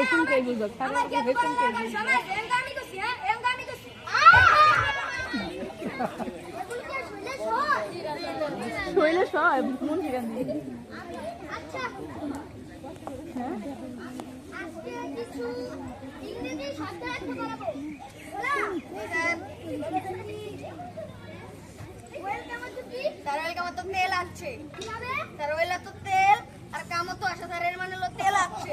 তার কে? বুঝব হুকুম কে শৈলে সব মন সেখান তেল আছে। তারওয়েল তো তেল আর কামতো আশা ধারের মানে তেল আছে।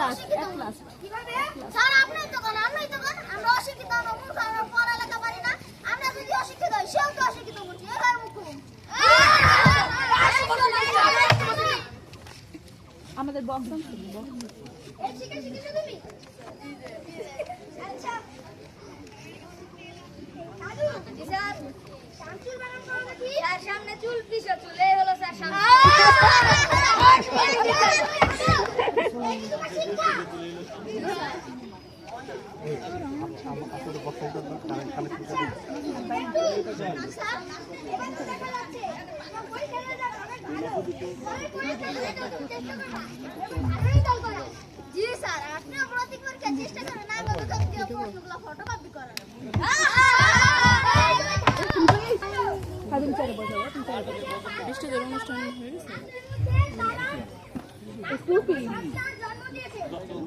লাস্ট এক লাস্ট কীভাবে? স্যার আপনিই তো কোন আমরাই আমাদের বক্স শুনব শিখে শিখে তুমি? জি স্যার আপনি অপরাধী পরীক্ষার চেষ্টা করেন না প্রশ্নগুলো ফটোকপি অনুষ্ঠান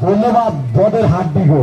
ধন্যবাদ বদের হাত গো